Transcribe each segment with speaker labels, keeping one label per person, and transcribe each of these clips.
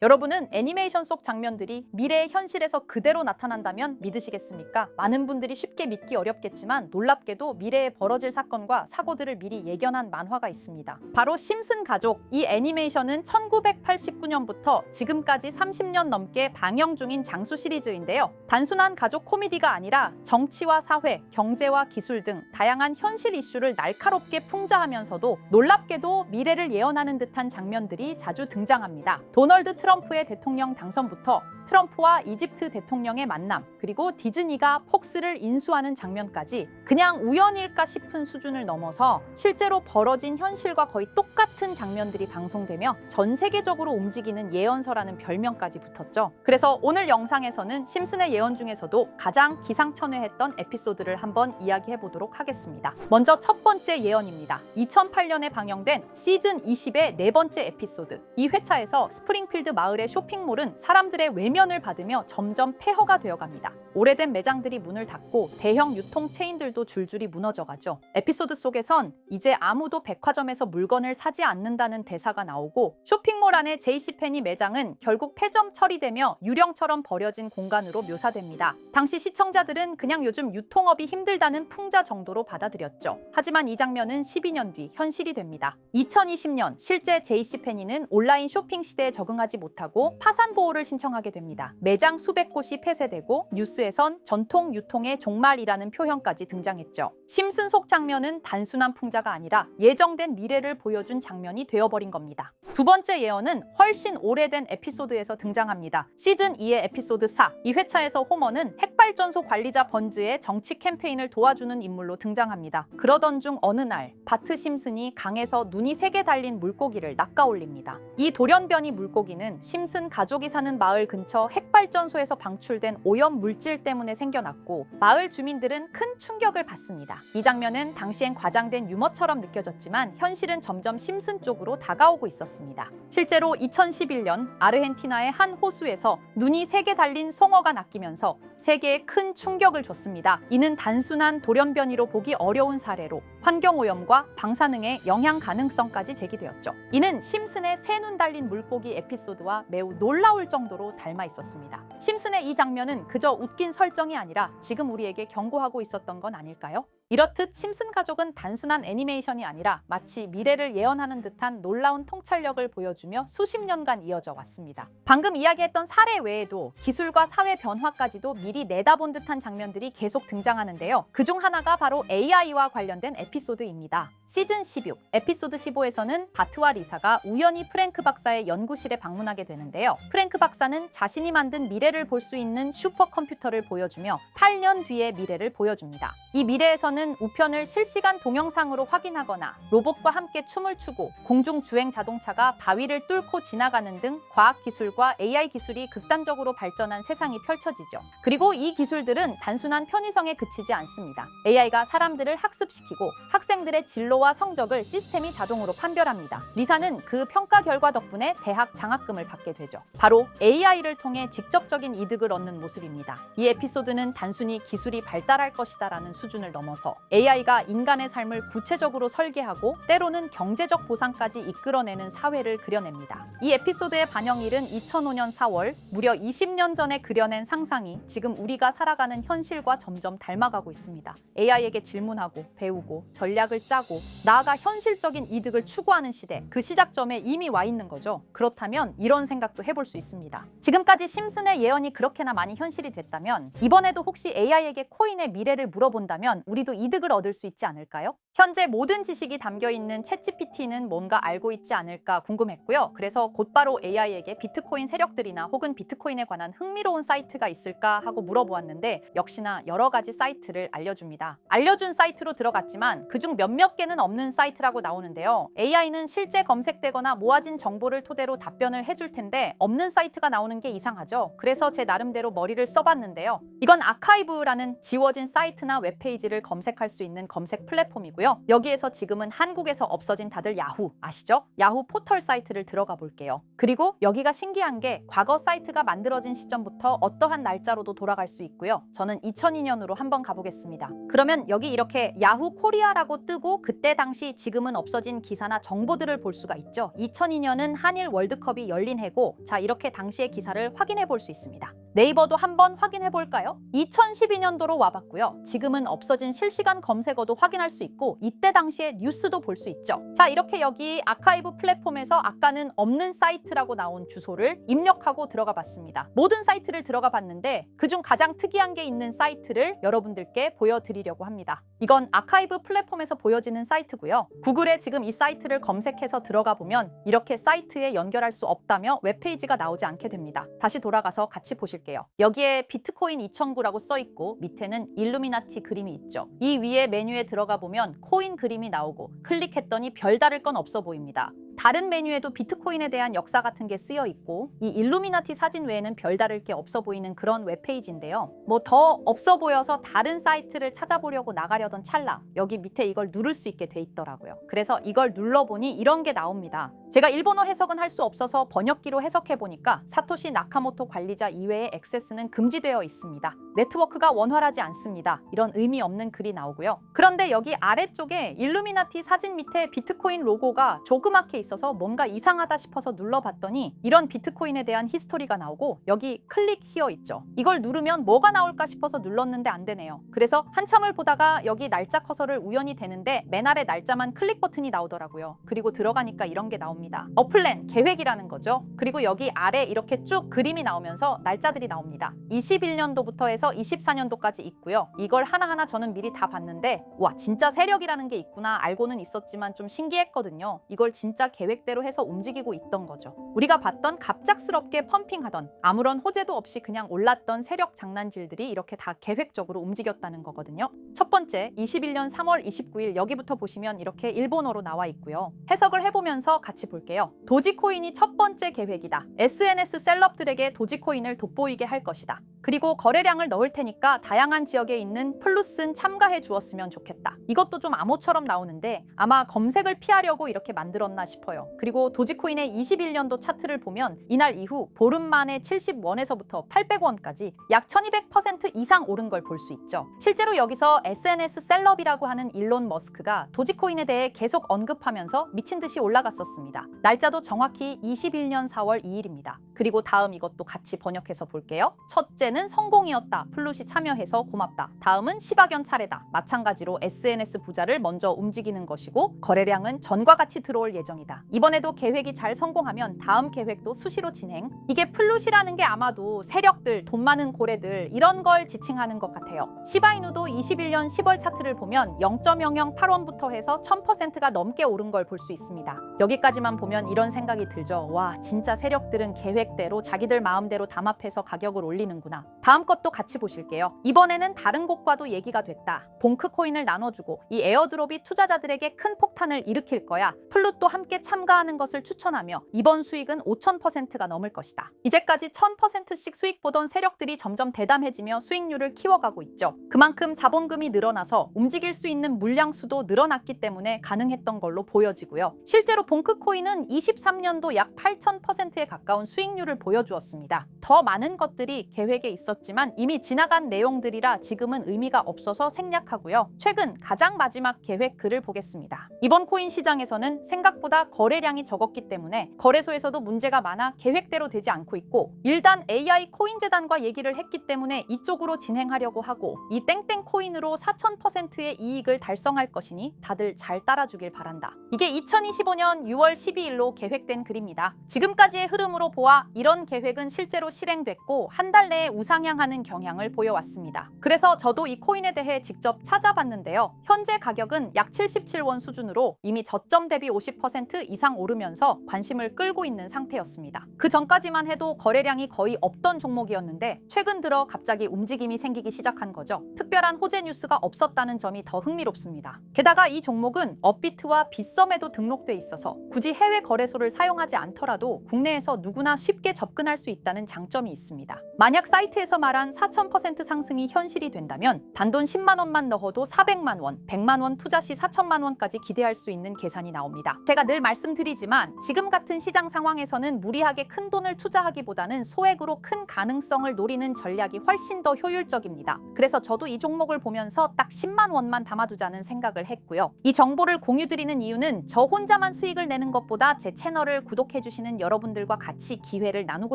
Speaker 1: 여러분은 애니메이션 속 장면들이 미래의 현실에서 그대로 나타난다면 믿으시겠습니까? 많은 분들이 쉽게 믿기 어렵겠지만 놀랍게도 미래에 벌어질 사건과 사고들을 미리 예견한 만화가 있습니다. 바로 심슨 가족. 이 애니메이션은 1989년부터 지금까지 30년 넘게 방영 중인 장수 시리즈인데요. 단순한 가족 코미디가 아니라 정치와 사회, 경제와 기술 등 다양한 현실 이슈를 날카롭게 풍자하면서도 놀랍게도 미래를 예언하는 듯한 장면들이 자주 등장합니다. 도널드 트럼프 의 대통령 당선부터 트럼프와 이집트 대통령의 만남, 그리고 디즈니가 폭스를 인수하는 장면까지 그냥 우연일까 싶은 수준을 넘어서 실제로 벌어진 현실과 거의 똑같은 장면들이 방송되며 전 세계적으로 움직이는 예언서라는 별명까지 붙었죠. 그래서 오늘 영상에서는 심슨의 예언 중에서도 가장 기상천외했던 에피소드를 한번 이야기해 보도록 하겠습니다. 먼저 첫 번째 예언입니다. 2008년에 방영된 시즌 20의 네 번째 에피소드. 이 회차에서 스프링필드 마을의 쇼핑몰은 사람들의 외면 을 받으며 점점 폐허가 되어갑니다. 오래된 매장들이 문을 닫고 대형 유통 체인들도 줄줄이 무너져가죠. 에피소드 속에선 이제 아무도 백화점에서 물건을 사지 않는다는 대사가 나오고 쇼핑몰 안의 제이시페니 매장은 결국 폐점 처리되며 유령처럼 버려진 공간으로 묘사됩니다. 당시 시청자들은 그냥 요즘 유통업이 힘들다는 풍자 정도로 받아들였죠. 하지만 이 장면은 12년 뒤 현실이 됩니다. 2020년 실제 제이시페니는 온라인 쇼핑 시대에 적응하지 못하고 파산 보호를 신청하게 됩니다. 매장 수백 곳이 폐쇄되고 뉴스에선 전통 유통의 종말이라는 표현까지 등장했죠. 심슨 속 장면은 단순한 풍자가 아니라 예정된 미래를 보여준 장면이 되어버린 겁니다. 두 번째 예언은 훨씬 오래된 에피소드에서 등장합니다. 시즌 2의 에피소드 4. 이 회차에서 호머는 핵발전소 관리자 번즈의 정치 캠페인을 도와주는 인물로 등장합니다. 그러던 중 어느 날 바트 심슨이 강에서 눈이 세 개 달린 물고기를 낚아올립니다. 이 돌연변이 물고기는 심슨 가족이 사는 마을 근처 핵발전소에서 방출된 오염 물질 때문에 생겨났고 마을 주민들은 큰 충격을 받습니다. 이 장면은 당시엔 과장된 유머처럼 느껴졌지만 현실은 점점 심슨 쪽으로 다가오고 있었습니다. 실제로 2011년 아르헨티나의 한 호수에서 눈이 세 개 달린 송어가 낚이면서 세계에 큰 충격을 줬습니다. 이는 단순한 돌연변이로 보기 어려운 사례로 환경오염과 방사능의 영향 가능성까지 제기되었죠. 이는 심슨의 새 눈 달린 물고기 에피소드와 매우 놀라울 정도로 닮아 있었습니다. 심슨의 이 장면은 그저 웃긴 설정이 아니라 지금 우리에게 경고하고 있었던 건 아닐까요? 이렇듯 심슨 가족은 단순한 애니메이션이 아니라 마치 미래를 예언하는 듯한 놀라운 통찰력을 보여주며 수십 년간 이어져 왔습니다. 방금 이야기했던 사례 외에도 기술과 사회 변화까지도 미리 내다본 듯한 장면들이 계속 등장하는데요. 그 중 하나가 바로 AI와 관련된 에피소드입니다. 시즌 16, 에피소드 15에서는 바트와 리사가 우연히 프랭크 박사의 연구실에 방문하게 되는데요. 프랭크 박사는 자신이 만든 미래 를 볼 수 있는 슈퍼컴퓨터를 보여주며 8년 뒤의 미래를 보여줍니다. 이 미래에서는 우편을 실시간 동영상으로 확인하거나 로봇과 함께 춤을 추고 공중 주행 자동차가 바위를 뚫고 지나가는 등 과학 기술과 AI 기술이 극단적으로 발전한 세상이 펼쳐지죠. 그리고 이 기술들은 단순한 편의성에 그치지 않습니다. AI가 사람들을 학습시키고 학생들의 진로와 성적을 시스템이 자동으로 판별합니다. 리사는 그 평가 결과 덕분에 대학 장학금을 받게 되죠. 바로 AI를 통해 직접적인 이득을 얻는 모습입니다. 이 에피소드는 단순히 기술이 발달할 것이다 라는 수준을 넘어서 AI가 인간의 삶을 구체적으로 설계하고 때로는 경제적 보상까지 이끌어내는 사회를 그려냅니다. 이 에피소드의 반영일은 2005년 4월, 무려 20년 전에 그려낸 상상이 지금 우리가 살아가는 현실과 점점 닮아가고 있습니다. AI에게 질문하고 배우고 전략을 짜고 나아가 현실적인 이득을 추구하는 시대, 그 시작점에 이미 와 있는 거죠. 그렇다면 이런 생각도 해볼 수 있습니다. 지금까지 심슨의 예 언이 그렇게나 많이 현실이 됐다면 이번에도 혹시 AI에게 코인의 미래를 물어본다면 우리도 이득을 얻을 수 있지 않을까요? 현재 모든 지식이 담겨 있는 챗GPT는 뭔가 알고 있지 않을까 궁금했고요. 그래서 곧바로 AI에게 비트코인 세력들이나 혹은 비트코인에 관한 흥미로운 사이트가 있을까 하고 물어보았는데 역시나 여러 가지 사이트를 알려줍니다. 알려준 사이트로 들어갔지만 그중 몇몇 개는 없는 사이트라고 나오는데요. AI는 실제 검색되거나 모아진 정보를 토대로 답변을 해줄 텐데 없는 사이트가 나오는 게 이상하죠. 그래서 제 나름대로 머리를 써봤는데요. 이건 아카이브라는 지워진 사이트나 웹페이지를 검색할 수 있는 검색 플랫폼이고요. 있고요. 여기에서 지금은 한국에서 없어진 다들 야후 아시죠? 야후 포털 사이트를 들어가 볼게요. 그리고 여기가 신기한 게 과거 사이트가 만들어진 시점부터 어떠한 날짜로도 돌아갈 수 있고요. 저는 2002년으로 한번 가보겠습니다. 그러면 여기 이렇게 야후 코리아라고 뜨고 그때 당시 지금은 없어진 기사나 정보들을 볼 수가 있죠. 2002년은 한일 월드컵이 열린 해고 자 이렇게 당시의 기사를 확인해 볼 수 있습니다. 네이버도 한번 확인해 볼까요? 2012년도로 와봤고요. 지금은 없어진 실시간 검색어도 확인할 수 있고 이때 당시의 뉴스도 볼 수 있죠. 자 이렇게 여기 아카이브 플랫폼에서 아까는 없는 사이트라고 나온 주소를 입력하고 들어가 봤습니다. 모든 사이트를 들어가 봤는데 그중 가장 특이한 게 있는 사이트를 여러분들께 보여드리려고 합니다. 이건 아카이브 플랫폼에서 보여지는 사이트고요. 구글에 지금 이 사이트를 검색해서 들어가 보면 이렇게 사이트에 연결할 수 없다며 웹페이지가 나오지 않게 됩니다. 다시 돌아가서 같이 보실 게요. 여기에 비트코인 2009라고 써 있고 밑에는 일루미나티 그림이 있죠. 이 위에 메뉴에 들어가 보면 코인 그림이 나오고 클릭했더니 별다를 건 없어 보입니다. 다른 메뉴에도 비트코인에 대한 역사 같은 게 쓰여 있고 이 일루미나티 사진 외에는 별다를 게 없어 보이는 그런 웹페이지인데요. 뭐 더 없어 보여서 다른 사이트를 찾아보려고 나가려던 찰나 여기 밑에 이걸 누를 수 있게 돼 있더라고요. 그래서 이걸 눌러보니 이런 게 나옵니다. 제가 일본어 해석은 할 수 없어서 번역기로 해석해 보니까 사토시 나카모토 관리자 이외의 액세스는 금지되어 있습니다. 네트워크가 원활하지 않습니다. 이런 의미 없는 글이 나오고요. 그런데 여기 아래쪽에 일루미나티 사진 밑에 비트코인 로고가 조그맣게 있어서 뭔가 이상하다 싶어서 눌러봤더니 이런 비트코인에 대한 히스토리가 나오고 여기 클릭 히어 있죠. 이걸 누르면 뭐가 나올까 싶어서 눌렀는데 안 되네요. 그래서 한참을 보다가 여기 날짜 커서를 우연히 되는데 맨 아래 날짜만 클릭 버튼이 나오더라고요. 그리고 들어가니까 이런 게 나옵니다. 어플랜 계획이라는 거죠. 그리고 여기 아래 이렇게 쭉 그림이 나오면서 날짜들이 나옵니다. 21년도부터 해서 24년도까지 있고요. 이걸 하나하나 저는 미리 다 봤는데 와 진짜 세력이라는 게 있구나 알고는 있었지만 좀 신기했거든요. 이걸 진짜 계획대로 해서 움직이고 있던 거죠. 우리가 봤던 갑작스럽게 펌핑하던 아무런 호재도 없이 그냥 올랐던 세력 장난질들이 이렇게 다 계획적으로 움직였다는 거거든요. 첫 번째 21년 3월 29일 여기부터 보시면 이렇게 일본어로 나와 있고요. 해석을 해보면서 같이 볼게요. 도지코인이 첫 번째 계획이다. SNS 셀럽들에게 도지코인을 돋보이게 할 것이다. 그리고 거래량을 넣을 테니까 다양한 지역에 있는 플루스는 참가해 주었으면 좋겠다. 이것도 좀 암호처럼 나오는데 아마 검색을 피하려고 이렇게 만들었나 싶어요. 그리고 도지코인의 21년도 차트를 보면 이날 이후 보름 만에 70원에서부터 800원까지 약 1200% 이상 오른 걸 볼 수 있죠. 실제로 여기서 SNS 셀럽이라고 하는 일론 머스크가 도지코인에 대해 계속 언급하면서 미친 듯이 올라갔었습니다. 날짜도 정확히 21년 4월 2일입니다. 그리고 다음 이것도 같이 번역해서 볼게요. 첫째는 성공이었다. 플룻이 참여해서 고맙다. 다음은 시바견 차례다. 마찬가지로 SNS 부자를 먼저 움직이는 것이고 거래량은 전과 같이 들어올 예정이다. 이번에도 계획이 잘 성공하면 다음 계획도 수시로 진행. 이게 플룻이라는 게 아마도 세력들, 돈 많은 고래들 이런 걸 지칭하는 것 같아요. 시바이누도 21년 10월 차트를 보면 0.008원부터 해서 1000%가 넘게 오른 걸 볼 수 있습니다. 여기까지만 보면 이런 생각이 들죠. 와, 진짜 세력들은 계획대로 자기들 마음대로 담합해서 가격을 올리는구나. 다음 것도 같이 보실게요. 이번에는 다른 곳과도 얘기가 됐다. 봉크 코인을 나눠주고 이 에어드롭이 투자자들에게 큰 폭탄을 일으킬 거야. 플룻도 함께 참가하는 것을 추천하며 이번 수익은 5,000%가 넘을 것이다. 이제까지 1,000%씩 수익 보던 세력들이 점점 대담해지며 수익률을 키워가고 있죠. 그만큼 자본금이 늘어나서 움직일 수 있는 물량 수도 늘어났기 때문에 가능했던 걸로 보여지고요. 실제로 봉크 코인 은 23년도 약 8,000%에 가까운 수익률을 보여주었습니다. 더 많은 것들이 계획에 있었지만 이미 지나간 내용들이라 지금은 의미가 없어서 생략하고요. 최근 가장 마지막 계획 글을 보겠습니다. 이번 코인 시장에서는 생각보다 거래량이 적었기 때문에 거래소에서도 문제가 많아 계획대로 되지 않고 있고 일단 AI 코인 재단과 얘기를 했기 때문에 이쪽으로 진행하려고 하고 이 땡땡 코인으로 4,000%의 이익을 달성할 것이니 다들 잘 따라주길 바란다. 이게 2025년 6월 12일로 계획된 글입니다. 지금까지의 흐름으로 보아 이런 계획은 실제로 실행됐고 한 달 내에 우상향하는 경향을 보여왔습니다. 그래서 저도 이 코인에 대해 직접 찾아봤는데요. 현재 가격은 약 77원 수준으로 이미 저점 대비 50% 이상 오르면서 관심을 끌고 있는 상태였습니다. 그 전까지만 해도 거래량이 거의 없던 종목이었는데 최근 들어 갑자기 움직임이 생기기 시작한 거죠. 특별한 호재 뉴스가 없었다는 점이 더 흥미롭습니다. 게다가 이 종목은 업비트와 빗썸에도 등록돼 있어서 굳이 해외 거래소를 사용하지 않더라도 국내에서 누구나 쉽게 접근할 수 있다는 장점이 있습니다. 만약 사이트에서 말한 4,000% 상승이 현실이 된다면 단돈 10만 원만 넣어도 400만 원, 100만 원 투자 시 4천만 원까지 기대할 수 있는 계산이 나옵니다. 제가 늘 말씀드리지만 지금 같은 시장 상황에서는 무리하게 큰 돈을 투자하기보다는 소액으로 큰 가능성을 노리는 전략이 훨씬 더 효율적입니다. 그래서 저도 이 종목을 보면서 딱 10만 원만 담아두자는 생각을 했고요. 이 정보를 공유드리는 이유는 저 혼자만 수익을 내는 것보다 제 채널을 구독해주시는 여러분들과 같이 기회를 나누고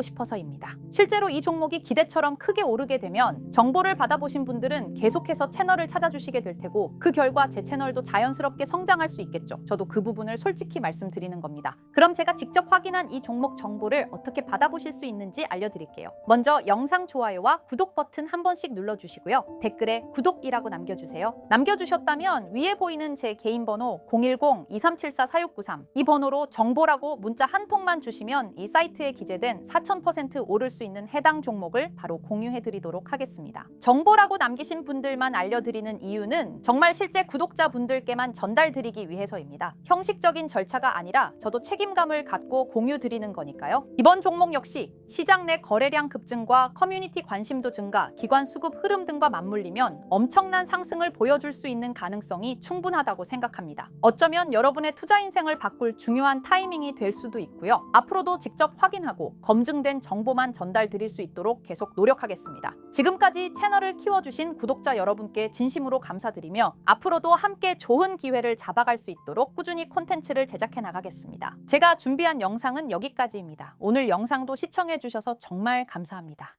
Speaker 1: 싶어서입니다. 실제로 이 종목이 기대처럼 크게 오르게 되면 정보를 받아보신 분들은 계속해서 채널을 찾아주시게 될 테고 그 결과 제 채널도 자연스럽게 성장할 수 있겠죠. 저도 그 부분을 솔직히 말씀드리는 겁니다. 그럼 제가 직접 확인한 이 종목 정보를 어떻게 받아보실 수 있는지 알려드릴게요. 먼저 영상 좋아요와 구독 버튼 한 번씩 눌러주시고요. 댓글에 구독이라고 남겨주세요. 남겨주셨다면 위에 보이는 제 개인 번호 010-2374-4693 이 번호로 정보라고 문자 한 통만 주시면 이 사이트에 기재된 4000% 오를 수 있는 해당 종목 을 바로 공유해 드리도록 하겠습니다. 정보라고 남기신 분들만 알려드리는 이유는 정말 실제 구독자분들께만 전달드리기 위해서입니다. 형식적인 절차가 아니라 저도 책임감을 갖고 공유 드리는 거니까요. 이번 종목 역시 시장 내 거래량 급증과 커뮤니티 관심도 증가, 기관 수급 흐름 등과 맞물리면 엄청난 상승을 보여줄 수 있는 가능성이 충분하다고 생각합니다. 어쩌면 여러분의 투자 인생을 바꿀 중요한 타이밍이 될 수도 있고요. 앞으로도 직접 확인하고 검증된 정보만 전달 드릴 수 있도록 계속 노력하겠습니다. 지금까지 채널을 키워주신 구독자 여러분께 진심으로 감사드리며 앞으로도 함께 좋은 기회를 잡아갈 수 있도록 꾸준히 콘텐츠를 제작해 나가겠습니다. 제가 준비한 영상은 여기까지입니다. 오늘 영상도 시청해 주셔서 정말 감사합니다.